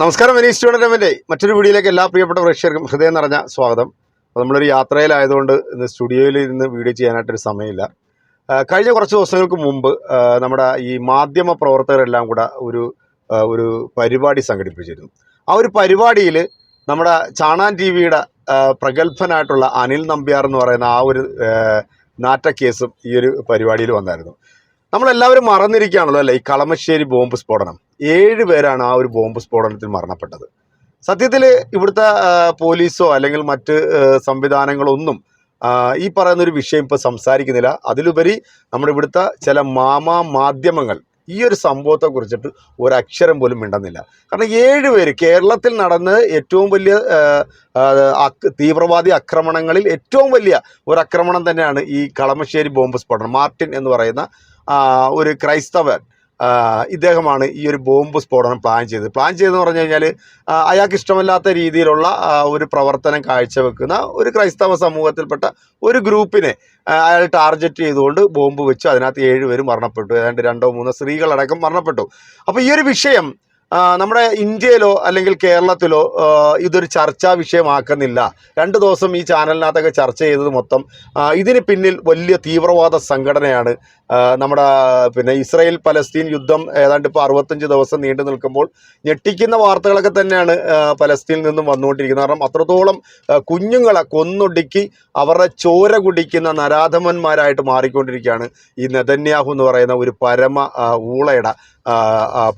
നമസ്കാരം Venice tournament മറ്റൊരു വീഡിയോയിലേക്ക് എല്ലാ പ്രിയപ്പെട്ട പ്രേക്ഷകർക്കും ഹൃദയം നിറഞ്ഞ സ്വാഗതം. അപ്പോൾ നമ്മളൊരു യാത്രയിലായതുകൊണ്ട് ഇന്ന് സ്റ്റുഡിയോയിൽ ഇരുന്ന് വീഡിയോ ചെയ്യാനായിട്ടൊരു സമയമില്ല. കഴിഞ്ഞ കുറച്ച് ദിവസങ്ങൾക്ക് മുമ്പ് നമ്മുടെ ഈ മാധ്യമ പ്രവർത്തകരെല്ലാം കൂടെ ഒരു ഒരു പരിപാടി സംഘടിപ്പിച്ചിരുന്നു. ആ ഒരു പരിപാടിയിൽ നമ്മുടെ ചാണാൻ ടി വിയുടെ പ്രഗത്ഭനായിട്ടുള്ള അനിൽ നമ്പ്യാർ എന്ന് പറയുന്ന ആ ഒരു നാറ്റ കേസും ഈ ഒരു പരിപാടിയിൽ വന്നായിരുന്നു. നമ്മളെല്ലാവരും മറന്നിരിക്കുകയാണല്ലോ അല്ലേ? ഈ കളമശ്ശേരി ബോംബ് സ്ഫോടനം. ഏഴ് പേരാണ് ആ ഒരു ബോംബ് സ്ഫോടനത്തിൽ മരണപ്പെട്ടത്. സത്യത്തിൽ ഇവിടുത്തെ പോലീസോ അല്ലെങ്കിൽ മറ്റ് സംവിധാനങ്ങളൊന്നും ഈ പറയുന്ന ഒരു വിഷയം ഇപ്പോൾ സംസാരിക്കുന്നില്ല. അതിലുപരി നമ്മുടെ ഇവിടുത്തെ ചില മാമാ മാധ്യമങ്ങൾ ഈ ഒരു സംഭവത്തെ കുറിച്ചിട്ട് ഒരക്ഷരം പോലും മിണ്ടുന്നില്ല. കാരണം ഏഴ് പേര് കേരളത്തിൽ നടന്ന് ഏറ്റവും വലിയ തീവ്രവാദി ആക്രമണങ്ങളിൽ ഏറ്റവും വലിയ ഒരു ആക്രമണം തന്നെയാണ് ഈ കളമശ്ശേരി ബോംബ് സ്ഫോടനം. മാർട്ടിൻ എന്ന് പറയുന്ന ഒരു ക്രൈസ്തവൻ ഇദ്ദേഹമാണ് ഈ ഒരു ബോംബ് സ്ഫോടനം പ്ലാൻ ചെയ്തത്. പ്ലാൻ ചെയ്തെന്ന് പറഞ്ഞു കഴിഞ്ഞാൽ അയാൾക്ക് ഇഷ്ടമല്ലാത്ത രീതിയിലുള്ള ഒരു പ്രവർത്തനം കാഴ്ചവെക്കുന്ന ഒരു ക്രൈസ്തവ സമൂഹത്തിൽപ്പെട്ട ഒരു ഗ്രൂപ്പിനെ അയാൾ ടാർഗറ്റ് ചെയ്തുകൊണ്ട് ബോംബ് വെച്ചു. അതിനകത്ത് ഏഴുപേരും മരണപ്പെട്ടു. ഏതാണ്ട് രണ്ടോ മൂന്നോ സ്ത്രീകളടക്കം മരണപ്പെട്ടു. അപ്പോൾ ഈ ഒരു വിഷയം നമ്മുടെ ഇന്ത്യയിലോ അല്ലെങ്കിൽ കേരളത്തിലോ ഇതൊരു ചർച്ചാ വിഷയമാക്കുന്നില്ല. രണ്ട് ദിവസം ഈ ചാനലിനകത്തൊക്കെ ചർച്ച ചെയ്തത് മൊത്തം ഇതിന് പിന്നിൽ വലിയ തീവ്രവാദ സംഘടനയാണ് നമ്മുടെ പിന്നെ ഇസ്രായേൽ പലസ്തീൻ യുദ്ധം ഏതാണ്ട് ഇപ്പോൾ അറുപത്തഞ്ച് ദിവസം നീണ്ടു നിൽക്കുമ്പോൾ ഞെട്ടിക്കുന്ന വാർത്തകളൊക്കെ തന്നെയാണ് പലസ്തീനിൽ നിന്നും വന്നുകൊണ്ടിരിക്കുന്നത്. കാരണം അത്രത്തോളം കുഞ്ഞുങ്ങളെ കൊന്നൊടുക്കി അവരുടെ ചോര കുടിക്കുന്ന നരാധമന്മാരായിട്ട് മാറിക്കൊണ്ടിരിക്കുകയാണ് ഈ നെതന്യാഹു എന്ന് പറയുന്ന ഒരു പരമ ഊളയുടെ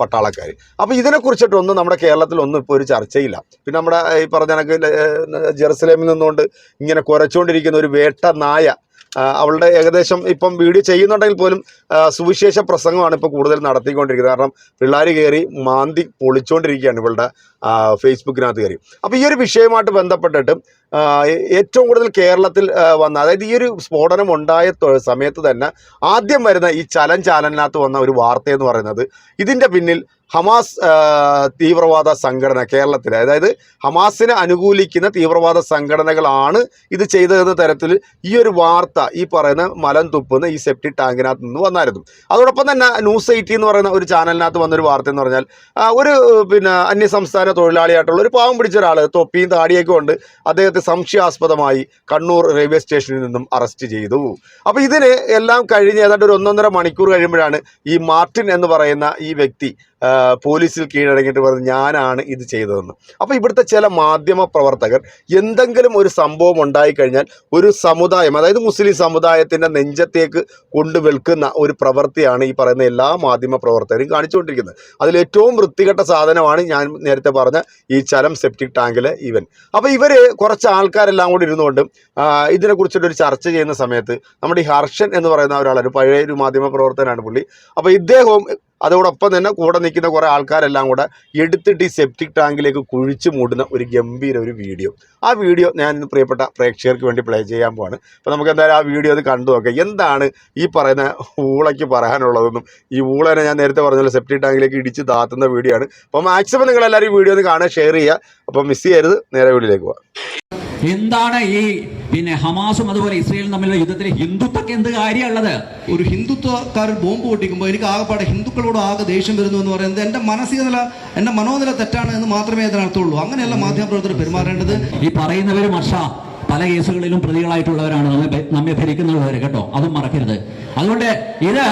പട്ടാളക്കാർ അപ്പോൾ ഇതിനെക്കുറിച്ചിട്ടൊന്നും നമ്മുടെ കേരളത്തിൽ ഒന്നും ഇപ്പോൾ ഒരു ചർച്ചയില്ല. പിന്നെ നമ്മുടെ ഈ പറഞ്ഞ കണക്ക് ജെറുസലേമിൽ നിന്നുകൊണ്ട് ഇങ്ങനെ കുറച്ചുകൊണ്ടിരിക്കുന്ന ഒരു വേട്ട നായ അവളുടെ ഏകദേശം ഇപ്പം വീഡിയോ ചെയ്യുന്നുണ്ടെങ്കിൽ പോലും സുവിശേഷ പ്രസംഗമാണ് ഇപ്പോൾ കൂടുതൽ നടത്തിക്കൊണ്ടിരിക്കുന്നത്. കാരണം പിള്ളേർ കയറി മാന്തി പൊളിച്ചുകൊണ്ടിരിക്കുകയാണ് ഇവളുടെ ഫേസ്ബുക്കിനകത്ത് കയറി. അപ്പോൾ ഈ ഒരു വിഷയമായിട്ട് ബന്ധപ്പെട്ടിട്ട് ഏറ്റവും കൂടുതൽ കേരളത്തിൽ വന്ന അതായത് ഈ ഒരു സ്ഫോടനം ഉണ്ടായ സമയത്ത് തന്നെ ആദ്യം വരുന്ന ഈ ചലൻ ചാനലിനകത്ത് വന്ന ഒരു വാർത്തയെന്ന് പറയുന്നത് ഇതിന്റെ പിന്നിൽ ഹമാസ് തീവ്രവാദ സംഘടന കേരളത്തിൽ അതായത് ഹമാസിനെ അനുകൂലിക്കുന്ന തീവ്രവാദ സംഘടനകളാണ് ഇത് ചെയ്തതെന്ന തരത്തിൽ ഈ ഒരു വാർത്ത ഈ പറയുന്ന മലം തുപ്പുന്ന ഈ സെപ്റ്റി ടാങ്കിനകത്ത് നിന്ന് വന്നായിരുന്നു. അതോടൊപ്പം തന്നെ ന്യൂസ് എയ്റ്റി എന്ന് പറയുന്ന ഒരു ചാനലിനകത്ത് വന്നൊരു വാർത്ത എന്ന് പറഞ്ഞാൽ ഒരു പിന്നെ അന്യസംസ്ഥാന തൊഴിലാളിയായിട്ടുള്ള ഒരു പാവം പിടിച്ച ഒരാൾ തൊപ്പിയും താടിയൊക്കെ കൊണ്ട് അദ്ദേഹത്തെ സംശയാസ്പദമായി കണ്ണൂർ റെയിൽവേ സ്റ്റേഷനിൽ നിന്നും അറസ്റ്റ് ചെയ്തു. അപ്പോൾ ഇതിന് എല്ലാം കഴിഞ്ഞ് ഏതാണ്ട് ഒരു ഒന്നൊന്നര മണിക്കൂർ കഴിയുമ്പോഴാണ് ഈ മാർട്ടിൻ എന്ന് പറയുന്ന ഈ വ്യക്തി പോലീസിൽ കീഴടങ്ങിയിട്ട് പറഞ്ഞു ഞാനാണ് ഇത് ചെയ്തതെന്ന്. അപ്പോൾ ഇവിടുത്തെ ചില മാധ്യമ പ്രവർത്തകർ എന്തെങ്കിലും ഒരു സംഭവം ഉണ്ടായിക്കഴിഞ്ഞാൽ ഒരു സമുദായം അതായത് മുസ്ലിം സമുദായത്തിന്റെ നെഞ്ചത്തേക്ക് കൊണ്ടു വെൽക്കുന്ന ഒരു പ്രവൃത്തിയാണ് ഈ പറയുന്ന എല്ലാ മാധ്യമ പ്രവർത്തകരും കാണിച്ചുകൊണ്ടിരിക്കുന്നത്. അതിൽ ഏറ്റവും വൃത്തികെട്ട സാധനമാണ് ഞാൻ നേരത്തെ പറഞ്ഞ ഈ ചലം സെപ്റ്റിക് ടാങ്കിലെ ഇവൻ. അപ്പോൾ ഇവർ കുറച്ച് ആൾക്കാരെല്ലാം കൂടി ഇരുന്നുകൊണ്ട് ഇതിനെക്കുറിച്ചിട്ടൊരു ചർച്ച ചെയ്യുന്ന സമയത്ത് നമ്മുടെ ഈ ഹർഷൻ എന്ന് പറയുന്ന ഒരാളാണ് പഴയ ഒരു മാധ്യമ പ്രവർത്തകനാണ് പുള്ളി. അപ്പോൾ ഇദ്ദേഹവും അതോടൊപ്പം തന്നെ കൂടെ നിൽക്കുന്ന കുറേ ആൾക്കാരെല്ലാം കൂടെ എടുത്തിട്ട് ഈ സെപ്റ്റിക് ടാങ്കിലേക്ക് കുഴിച്ചു മൂടുന്ന ഒരു ഗംഭീര ഒരു വീഡിയോ ആ വീഡിയോ ഞാൻ ഇന്ന് പ്രിയപ്പെട്ട പ്രേക്ഷകർക്ക് വേണ്ടി പ്ലേ ചെയ്യാൻ പോവാണ്. അപ്പോൾ നമുക്ക് എന്തായാലും ആ വീഡിയോ അത് കണ്ടു നോക്കാം. എന്താണ് ഈ പറയുന്ന ഊളയ്ക്ക് പറയാനുള്ളതെന്നും ഈ ഊളനെ ഞാൻ നേരത്തെ പറഞ്ഞ സെപ്റ്റിക് ടാങ്കിലേക്ക് ഇടിച്ച് താത്തുന്ന വീഡിയോ ആണ്. അപ്പോൾ മാക്സിമം നിങ്ങളെല്ലാവരും ഈ വീഡിയോ ഒന്ന് കാണുക ഷെയർ ചെയ്യുക. അപ്പോൾ മിസ് ചെയ്യരുത്. നേരെ വീഡിയോയിലേക്ക് പോവാം. എന്താണ് ഈ പിന്നെ ഹമാസും അതുപോലെ ഇസ്രയേലും തമ്മിലുള്ള യുദ്ധത്തിൽ ഹിന്ദുത്വക്ക് എന്ത് കാര്യമുള്ളത്? ഒരു ഹിന്ദുത്വക്കാരൻ ബോംബ് പൊട്ടിക്കുമ്പോൾ എനിക്ക് ആകെപ്പാടെ ഹിന്ദുക്കളോട് ആകെ ദേഷ്യം വരുന്നു എന്ന് പറയുന്നത് എന്റെ മാനസിക നില എന്റെ മനോനില തെറ്റാണ് എന്ന് മാത്രമേ അതിനർത്ഥമുള്ളൂ അങ്ങനെയല്ല മാധ്യമപ്രവർത്തകർ പെരുമാറേണ്ടത്. ഈ പറയുന്നവര് വർഷ പല കേസുകളിലും പ്രതികളായിട്ടുള്ളവരാണ് നമ്മെ നമ്മെ ഭരിക്കുന്നവര് കേട്ടോ. അതും മറക്കരുത്. അതുകൊണ്ട് ഇത്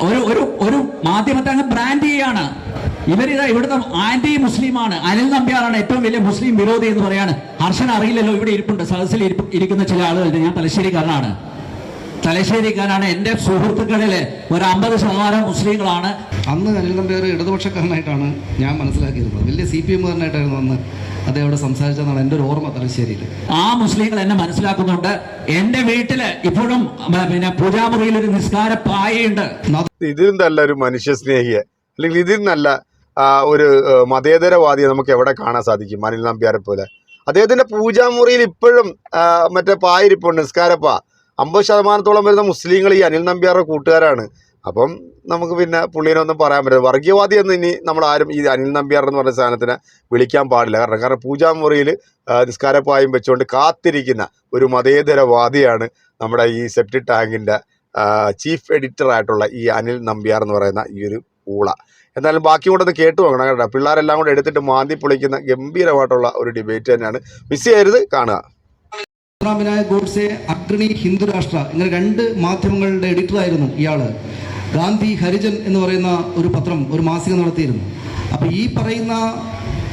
ഒരു ഒരു ഒരു മാധ്യമത്തെ അങ്ങ് ബ്രാൻഡ് ചെയ്യാണ്. ഇവരിത് ഇവിടുത്തെ ആന്റി മുസ്ലിമാണ് അനിൽ നമ്പ്യാറാണ് ഏറ്റവും വലിയ മുസ്ലിം വിരോധി എന്ന് പറയാണ്. ഹർഷൻ അറിയില്ലല്ലോ ഇവിടെ ഇരിപ്പുണ്ട്. സദസ്സിൽ ഇരിക്കുന്ന ചില ആളുകൾ ഞാൻ തലശ്ശേരിക്കാരനാണ്. തലശ്ശേരിക്കാരാണ് എന്റെ സുഹൃത്തുക്കളിൽ ഒരു അമ്പത് ശതമാനം മുസ്ലിങ്ങളാണ്. അന്ന് അനിൽ നമ്പ്യാർ ഇടതുപക്ഷക്കാരനായിട്ടാണ് ഞാൻ മനസ്സിലാക്കിയിരുന്നത്. വലിയ സി പി എമ്മുകാരനായിട്ടായിരുന്നു അന്ന് അദ്ദേഹം അവിടെ സംസാരിച്ചതെന്നാണ് എന്റെ ഒരു ഓർമ്മ തലശ്ശേരിയിൽ. ആ മുസ്ലിങ്ങൾ എന്നെ മനസ്സിലാക്കുന്നുണ്ട്. എന്റെ വീട്ടിൽ ഇപ്പോഴും പിന്നെ പൂജാമുറിയിൽ ഒരു നിസ്കാര പായയുണ്ട്. ഇതിൽ നിന്നല്ല ഒരു മനുഷ്യ സ്നേഹിയെ. അല്ലെങ്കിൽ ഇതിൽ നല്ല ആ, ഒരു മതേതരവാദിയെ നമുക്ക് എവിടെ കാണാൻ സാധിക്കും? അനിൽ നമ്പ്യാരെ പോലെ. അദ്ദേഹത്തിന്റെ പൂജാമുറിയിൽ ഇപ്പോഴും മറ്റേ പായിരിപ്പുണ്ട്. നിസ്കാരപ്പ. അമ്പത് ശതമാനത്തോളം വരുന്ന മുസ്ലിങ്ങൾ ഈ അനിൽ നമ്പ്യാരുടെ കൂട്ടുകാരാണ്. അപ്പം നമുക്ക് പിന്നെ പുള്ളീനൊന്നും പറയാൻ പറ്റില്ല. വർഗീയവാദി എന്ന് ഇനി നമ്മൾ ആരും ഈ അനിൽ നമ്പ്യാർ എന്ന് പറഞ്ഞ സാധനത്തിനെ വിളിക്കാൻ പാടില്ല. കാരണം കാരണം പൂജാമുറിയിൽ നിസ്കാരപ്പായും വെച്ചുകൊണ്ട് കാത്തിരിക്കുന്ന ഒരു മതേതരവാദിയാണ് നമ്മുടെ ഈ സെപ്റ്റി ടാങ്കിന്റെ ചീഫ് എഡിറ്റർ ആയിട്ടുള്ള ഈ അനിൽ നമ്പ്യാർ എന്ന് പറയുന്ന ഈ ഒരു ഊള. എന്തായാലും ബാക്കി കൂടെ ഒന്ന് കേട്ടു നോക്കണം കേട്ടോ. പിള്ളേരെല്ലാം കൂടെ എടുത്തിട്ട് മാന്തി പൊളിക്കുന്ന ഗംഭീരമായിട്ടുള്ള ഒരു ഡിബേറ്റ് തന്നെയാണ്. മിസ് ചെയ്യരുത് കാണുക. ഗോഡ്സെ അഗ്രണി ഹിന്ദുരാഷ്ട്ര ഇങ്ങനെ രണ്ട് മാധ്യമങ്ങളുടെ എഡിറ്ററായിരുന്നു ഇയാൾ ഗാന്ധി ഹരിജൻ എന്ന് പറയുന്ന ഒരു പത്രം ഒരു മാസിക നടത്തിയിരുന്നു. അപ്പൊ ഈ പറയുന്ന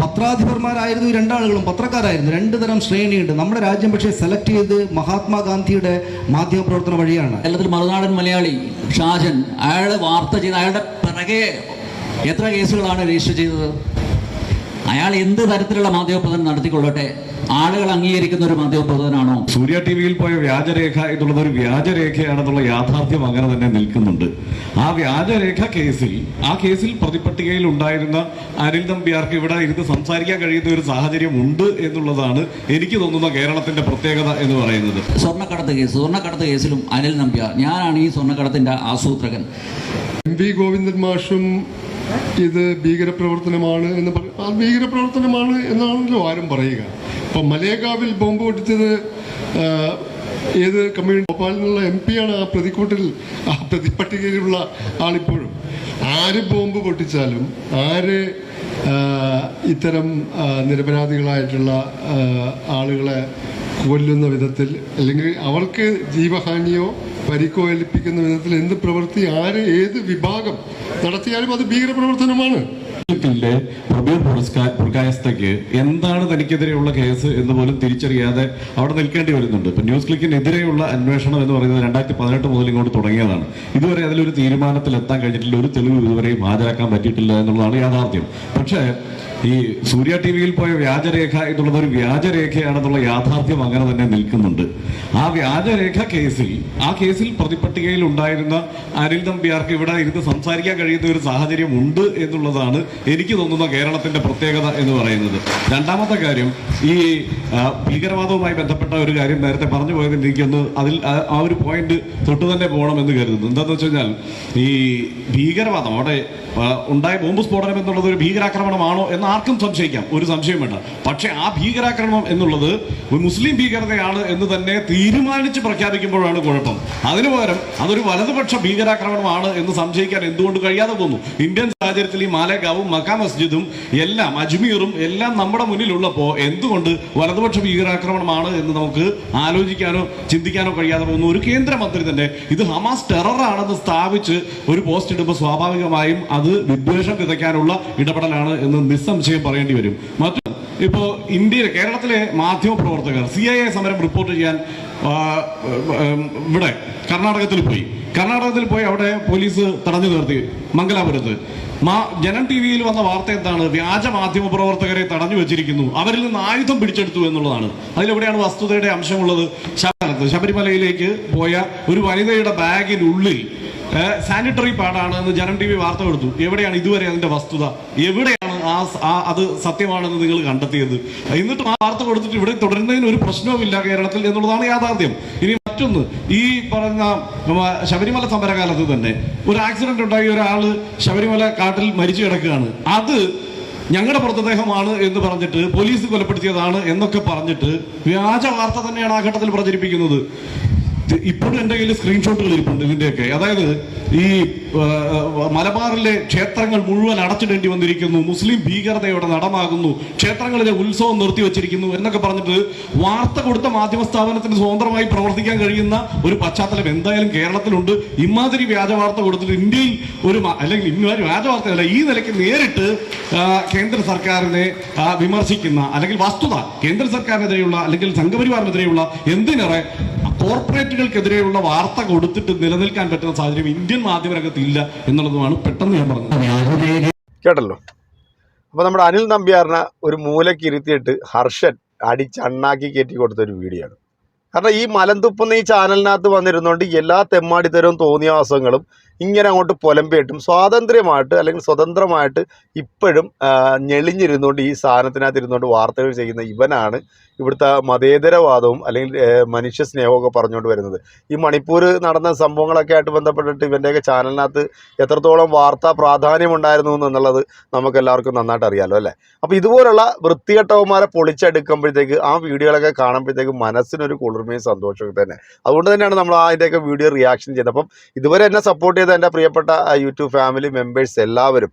പത്രാധിപർമാരായിരുന്നു ഈ രണ്ടാളുകളും പത്രക്കാരായിരുന്നു. രണ്ട് തരം ശ്രേണിയുണ്ട്. നമ്മുടെ രാജ്യം പക്ഷേ സെലക്ട് ചെയ്ത് മഹാത്മാഗാന്ധിയുടെ മാധ്യമ പ്രവർത്തന വഴിയാണ്. കേരളത്തിൽ മറുനാടൻ മലയാളി ഷാജൻ അയാൾ വാർത്ത ചെയ്ത് അയാളുടെ പിറകെ എത്ര കേസുകളാണ് രജിസ്റ്റർ ചെയ്തത്? അയാൾ എന്ത് തരത്തിലുള്ള മാധ്യമപ്രവർത്തനം നടത്തിക്കൊള്ളട്ടെ? ആളുകൾ അംഗീകരിക്കുന്ന ഒരു മാധ്യമപ്രവർത്തനാണോ സൂര്യ ടി വിയിൽ പോയ വ്യാജരേഖ എന്നുള്ളത് ഒരു വ്യാജരേഖയാണെന്നുള്ള യാഥാർത്ഥ്യം അങ്ങനെ തന്നെ നിൽക്കുന്നുണ്ട്. ആ വ്യാജരേഖ കേസിൽ ആ കേസിൽ പ്രതിപട്ടികയിൽ ഉണ്ടായിരുന്ന അനിൽ നമ്പ്യാർക്ക് ഇവിടെ ഇരുന്ന് സംസാരിക്കാൻ കഴിയുന്ന ഒരു സാഹചര്യം ഉണ്ട് എന്നുള്ളതാണ് എനിക്ക് തോന്നുന്ന കേരളത്തിന്റെ പ്രത്യേകത എന്ന് പറയുന്നത്. സ്വർണക്കടത്ത് കേസ് സ്വർണക്കടത്ത് കേസിലും അനിൽ നമ്പ്യാർ. ഞാനാണ് ഈ സ്വർണക്കടത്തിന്റെ ആസൂത്രകൻ. എം വി ഗോവിന്ദൻ മാഷും ഇത് ഭീകരപ്രവർത്തനമാണ് എന്ന് പറ അത് ഭീകരപ്രവർത്തനമാണ് എന്നാണല്ലോ ആരും പറയുക. ഇപ്പം മലേഗാവിൽ ബോംബ് പൊട്ടിച്ചത് ഏത് കമ്മ്യൂണിറ്റി ഭോപ്പാലിനുള്ള എം പിയാണ് ആ പ്രതിക്കൂട്ടിൽ ആ പ്രതിപട്ടികയിലുള്ള ആളിപ്പോഴും. ആര് ബോംബ് പൊട്ടിച്ചാലും ആര് ഇത്തരം നിരപരാധികളായിട്ടുള്ള ആളുകളെ കൊല്ലുന്ന വിധത്തിൽ അല്ലെങ്കിൽ അവർക്ക് ജീവഹാനിയോ പരിക്കോ ഏൽപ്പിക്കുന്ന വിധത്തിൽ എന്ത് പ്രവൃത്തി ആര് ഏത് വിഭാഗം നടത്തിയാലും അത് ഭീകരപ്രവർത്തനമാണ്. ിലെ എന്താണ് തനിക്കെതിരെയുള്ള കേസ് എന്ന് പോലും തിരിച്ചറിയാതെ അവിടെ നിൽക്കേണ്ടി വരുന്നുണ്ട്. ഇപ്പൊ ന്യൂസ് ക്ലിക്കിനെതിരെയുള്ള അന്വേഷണം എന്ന് പറയുന്നത് രണ്ടായിരത്തി പതിനെട്ട് മുതൽ ഇങ്ങോട്ട് തുടങ്ങിയതാണ്. ഇതുവരെ അതിലൊരു തീരുമാനത്തിൽ എത്താൻ കഴിഞ്ഞിട്ടില്ല ഒരു തെളിവ് ഇതുവരെയും ഹാജരാക്കാൻ പറ്റിയിട്ടില്ല എന്നുള്ളതാണ് യാഥാർത്ഥ്യം. പക്ഷേ ഈ സൂര്യ ടി വിയിൽ പോയ വ്യാജരേഖ എന്നുള്ളത് ഒരു വ്യാജരേഖയാണെന്നുള്ള യാഥാർത്ഥ്യം അങ്ങനെ തന്നെ നിൽക്കുന്നുണ്ട്. ആ വ്യാജരേഖ കേസിൽ ആ കേസിൽ പ്രതിപട്ടികയിൽ ഉണ്ടായിരുന്ന അനിൽ നമ്പ്യാർക്ക് ഇവിടെ ഇരുന്ന് സംസാരിക്കാൻ കഴിയുന്ന ഒരു സാഹചര്യം ഉണ്ട് എന്നുള്ളതാണ് എനിക്ക് തോന്നുന്ന കേരളത്തിന്റെ പ്രത്യേകത എന്ന് പറയുന്നത്. രണ്ടാമത്തെ കാര്യം ഈ ഭീകരവാദവുമായി ബന്ധപ്പെട്ട ഒരു കാര്യം നേരത്തെ പറഞ്ഞു പോയത് എനിക്കൊന്ന് അതിൽ ആ- ഒരു പോയിന്റ് തൊട്ട് തന്നെ പോകണമെന്ന് കരുതുന്നു. എന്താണെന്ന് വെച്ച് കഴിഞ്ഞാൽ ഈ ഭീകരവാദം അവിടെ ഉണ്ടായ ബോംബ് സ്ഫോടനം എന്നുള്ളത് ഒരു ഭീകരാക്രമണമാണോ എന്ന് ആർക്കും സംശയിക്കാം. ഒരു സംശയം വേണ്ട. പക്ഷേ ആ ഭീകരാക്രമണം എന്നുള്ളത് ഒരു മുസ്ലിം ഭീകരതയാണ് എന്ന് തന്നെ തീരുമാനിച്ച് പ്രഖ്യാപിക്കുമ്പോഴാണ് കുഴപ്പം. അതിനു പകരം അതൊരു വലതുപക്ഷ ഭീകരാക്രമണമാണ് എന്ന് സംശയിക്കാൻ എന്തുകൊണ്ട് കഴിയാതെ പോകുന്നു? ഇന്ത്യൻ സാഹചര്യത്തിൽ ഈ മാലേഗാവും മക്കാ മസ്ജിദും എല്ലാം അജ്മീറും എല്ലാം നമ്മുടെ മുന്നിലുള്ളപ്പോൾ എന്തുകൊണ്ട് വലതുപക്ഷ ഭീകരാക്രമണമാണ് എന്ന് നമുക്ക് ആലോചിക്കാനോ ചിന്തിക്കാനോ കഴിയാതെ പോകുന്നു ഒരു കേന്ദ്രമന്ത്രി തന്നെ ഇത് ഹമാസ് ടെററാണെന്ന് സ്ഥാപിച്ച് ഒരു പോസ്റ്റ് ഇടുമ്പോൾ സ്വാഭാവികമായും അത് വിദ്വേഷം വിതയ്ക്കാനുള്ള ഇടപെടലാണ് എന്ന് നിസ്സംശയം പറയേണ്ടി വരും. മറ്റു ഇപ്പോൾ ഇന്ത്യയിലെ കേരളത്തിലെ മാധ്യമപ്രവർത്തകർ സി ഐ എ സമരം റിപ്പോർട്ട് ചെയ്യാൻ ഇവിടെ കർണാടകത്തിൽ പോയി. കർണാടകത്തിൽ പോയി അവിടെ പോലീസ് തടഞ്ഞു നിർത്തി മംഗലാപുരത്ത്. മാ ജനം ടി വിയിൽ വന്ന വാർത്ത എന്താണ്? വ്യാജ മാധ്യമ പ്രവർത്തകരെ തടഞ്ഞു വെച്ചിരിക്കുന്നു. അവരിൽ നിന്ന് ആയുധം പിടിച്ചെടുത്തു എന്നുള്ളതാണ്. അതിലെവിടെയാണ് വസ്തുതയുടെ അംശമുള്ളത്? ശബരിമലത്ത് ശബരിമലയിലേക്ക് പോയ ഒരു വനിതയുടെ ബാഗിനുള്ളിൽ സാനിറ്ററി പാഡാണ് എന്ന് ജനം ടി വി വാർത്ത കൊടുത്തു. എവിടെയാണ് ഇതുവരെ അതിന്റെ വസ്തുത? എവിടെയാണ് ആ അത് സത്യമാണെന്ന് നിങ്ങൾ കണ്ടെത്തിയത്? എന്നിട്ടും ആ വാർത്ത കൊടുത്തിട്ട് ഇവിടെ തുടരുന്നതിന് ഒരു പ്രശ്നവുമില്ല കേരളത്തിൽ എന്നുള്ളതാണ് യാഥാർത്ഥ്യം. ഇനി മറ്റൊന്ന് ഈ പറഞ്ഞ ശബരിമല സമരകാലത്ത് തന്നെ ഒരു ആക്സിഡന്റ് ഉണ്ടായി ഒരാൾ ശബരിമല കാട്ടിൽ മരിച്ചു കിടക്കുകയാണ്. അത് ഞങ്ങളുടെ മൃതദേഹമാണ് എന്ന് പറഞ്ഞിട്ട് പോലീസ് കൊലപ്പെടുത്തിയതാണ് എന്നൊക്കെ പറഞ്ഞിട്ട് വ്യാജ വാർത്ത തന്നെയാണ് ആ ഘട്ടത്തിൽ പ്രചരിപ്പിക്കുന്നത്. ഇപ്പോഴും എന്റെ കയ്യിൽ സ്ക്രീൻഷോട്ടുകൾ ഇരിപ്പുണ്ട് ഇതിന്റെയൊക്കെ അതായത് ഈ മലബാറിലെ ക്ഷേത്രങ്ങൾ മുഴുവൻ അടച്ചിടേണ്ടി വന്നിരിക്കുന്നു. മുസ്ലിം ഭീകരതയുടെ നടമാകുന്നു. ക്ഷേത്രങ്ങളിലെ ഉത്സവം നിർത്തിവെച്ചിരിക്കുന്നു എന്നൊക്കെ പറഞ്ഞിട്ട് വാർത്ത കൊടുത്ത മാധ്യമ സ്ഥാപനത്തിന് സ്വതന്ത്രമായി പ്രവർത്തിക്കാൻ കഴിയുന്ന ഒരു പശ്ചാത്തലം എന്തായാലും കേരളത്തിലുണ്ട്. ഇമാതിരി വ്യാജ വാർത്ത കൊടുത്തിട്ട് ഇന്ത്യയിൽ ഒരു അല്ലെങ്കിൽ ഇമാതിരി വ്യാജ വാർത്തയല്ല ഈ നിലയ്ക്ക് നേരിട്ട് കേന്ദ്ര സർക്കാരിനെ വിമർശിക്കുന്ന അല്ലെങ്കിൽ വസ്തുത കേന്ദ്ര സർക്കാരിനെതിരെയുള്ള അല്ലെങ്കിൽ സംഘപരിവാറിനെതിരെയുള്ള എന്തിനേറെ കോർപ്പറേറ്റുകൾക്കെതിരെയുള്ള വാർത്ത കൊടുത്തിട്ട് നിലനിൽക്കാൻ പറ്റുന്ന സാഹചര്യം ഇന്ത്യൻ മാധ്യമരംഗത്ത് ഇല്ല എന്നുള്ളതുമാണ് പെട്ടെന്ന് ഞാൻ പറഞ്ഞത്. കേട്ടല്ലോ. അപ്പോൾ നമ്മുടെ അനിൽ നമ്പ്യാറിനെ ഒരു മൂലയ്ക്ക് ഇരുത്തിയിട്ട് ഹർഷൻ അടിച്ചണ്ണാക്കി കയറ്റി കൊടുത്ത ഒരു വീഡിയോ ആണ്. കാരണം ഈ മലന്തുപ്പുന്ന ഈ ചാനലിനകത്ത് വന്നിരുന്നുകൊണ്ട് എല്ലാ തെമ്മാടിത്തരവും തോന്നിയാസങ്ങളും ഇങ്ങനെ അങ്ങോട്ട് പുലമ്പിയിട്ടും സ്വാതന്ത്ര്യമായിട്ട് അല്ലെങ്കിൽ സ്വതന്ത്രമായിട്ട് ഇപ്പോഴും ഞെളിഞ്ഞിരുന്നുകൊണ്ട് ഈ സാധനത്തിനകത്ത് ഇരുന്നുകൊണ്ട് വാർത്തകൾ ചെയ്യുന്ന ഇവനാണ് ഇവിടുത്തെ മതേതരവാദവും അല്ലെങ്കിൽ മനുഷ്യ സ്നേഹമൊക്കെ പറഞ്ഞുകൊണ്ട് വരുന്നത്. ഈ മണിപ്പൂർ നടന്ന സംഭവങ്ങളൊക്കെ ആയിട്ട് ബന്ധപ്പെട്ടിട്ട് ഇവന്റെയൊക്കെ ചാനലിനകത്ത് എത്രത്തോളം വാർത്താ പ്രാധാന്യമുണ്ടായിരുന്നു എന്നുള്ളത് നമുക്ക് എല്ലാവർക്കും നന്നായിട്ട് അറിയാമല്ലോ അല്ലേ? അപ്പോൾ ഇതുപോലുള്ള വൃത്തികെട്ടവന്മാരെ പൊളിച്ചെടുക്കുമ്പോഴത്തേക്ക് ആ വീഡിയോകളൊക്കെ കാണുമ്പോഴത്തേക്ക് മനസ്സിനൊരു കുളിർ കുളിർമയും സന്തോഷമൊക്കെ തന്നെ. അതുകൊണ്ട് തന്നെയാണ് നമ്മൾ അതിന്റെയൊക്കെ വീഡിയോ റിയാക്ഷൻ ചെയ്തത് അപ്പം ഇതുവരെ എന്നെ സപ്പോർട്ട് ചെയ്ത എന്റെ പ്രിയപ്പെട്ട യൂട്യൂബ് ഫാമിലി മെമ്പേഴ്സ് എല്ലാവരും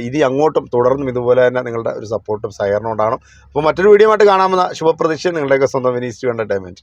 ഇത് അങ്ങോട്ടും തുടർന്നും ഇതുപോലെ തന്നെ നിങ്ങളുടെ ഒരു സപ്പോർട്ടും സഹകരണം ഉണ്ടാകണം അപ്പോൾ മറ്റൊരു വീഡിയോ ആയിട്ട് കാണാമെന്ന ശുഭപ്രതീക്ഷ നിങ്ങളുടെയൊക്കെ സ്വന്തം വിനീസ് എന്റർടൈൻമെന്റ്